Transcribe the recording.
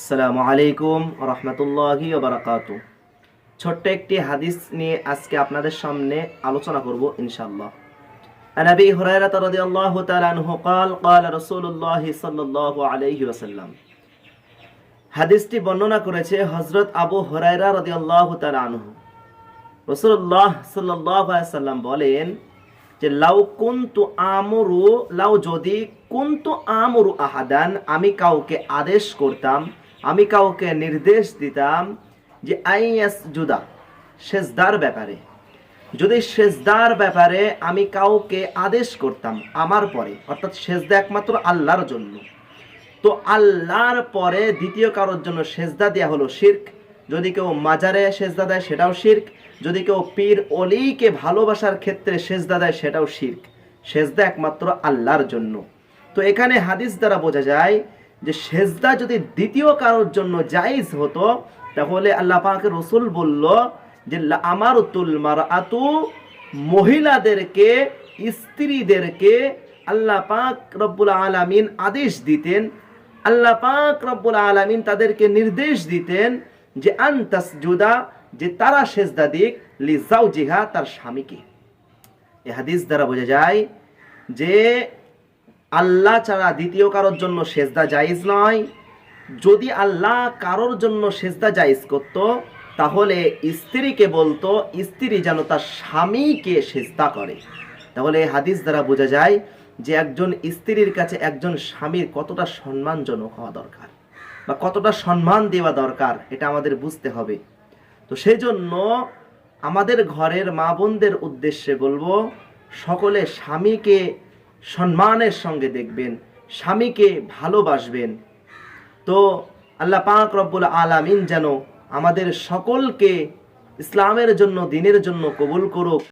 আসসালামু আলাইকুম রহমতুল্লাহি বারাকাত ছোট্ট একটি হাদিস নিয়ে আজকে আপনাদের সামনে আলোচনা করব ইনশাআল্লাহ عن ابي هريره رضي الله تعالى عنه قال قال رسول الله صلى الله عليه وسلم হাদিসটি বর্ণনা করেছে হযরত আবু হুরায়রা রাদিয়াল্লাহু তাআলা আনহু রাসূলুল্লাহ সাল্লাল্লাহু আলাইহি সাল্লাম বলেন যে লাউ কুনতু আমরু লাউ যদি কুনতু আমরু আহাদান আমি কাউকে আদেশ করতাম আমি কাউকে নির্দেশ দিতাম যে আইয়াস জুদা, সেজদার ব্যাপারে। যদি সেজদার ব্যাপারে আমি কাউকে আদেশ করতাম আমার পরে, অর্থাৎ সেজদা একমাত্র আল্লাহর জন্য। তো আল্লাহর পরে দ্বিতীয় কারোর জন্য সেজদা দেওয়া হলো শির্ক। যদি কেউ মাজারে সেজদা দেয় সেটাও শির্ক। যদি কেউ পীর অলিকে ভালোবাসার ক্ষেত্রে সেজদা দেয় সেটাও শির্ক। সেজদা একমাত্র আল্লাহর জন্য। তো এখানে হাদিস দ্বারা বোঝা যায় যে সেজদা যদি দ্বিতীয় কারোর জন্য জায়েজ হতো, তাহলে আল্লাহ পাকে রসুল বলল যে আমার তুল মারাতু মহিলাদেরকে, স্ত্রীদেরকে আল্লাহ পাক রব্বুল আলামিন আদেশ দিতেন, আল্লাহ পাক রব্বুল আলামিন তাদেরকে নির্দেশ দিতেন যে আন্তাস জুদা যে তারা সেজদা দিক, লি জিহা তার স্বামীকে। এ হাদিস দ্বারা বোঝা যায় যে আল্লাহ ছাড়া দ্বিতীয় কারোর জন্য সেজদা জায়েজ নয়। যদি আল্লাহ কারোর জন্য সেজদা জায়েজ করত, তাহলে স্ত্রীকে বলতো, স্ত্রী যেন তার স্বামীকে সেজদা করে। তাহলে হাদিস দ্বারা বোঝা যায় যে একজন স্ত্রীর কাছে একজন স্বামীর কতটা সম্মানজনক হওয়া দরকার বা কতটা সম্মান দেওয়া দরকার, এটা আমাদের বুঝতে হবে। তো সেই জন্য আমাদের ঘরের মা বোনদের উদ্দেশ্যে বলব, সকলে স্বামীকে সম্মানের সঙ্গে দেখবেন, স্বামীকে ভালোবাসবেন। তো আল্লাহ পাক রব্বুল আলামিন যেন আমাদের সকলকে ইসলামের জন্য, দিনের জন্য কবুল করুক।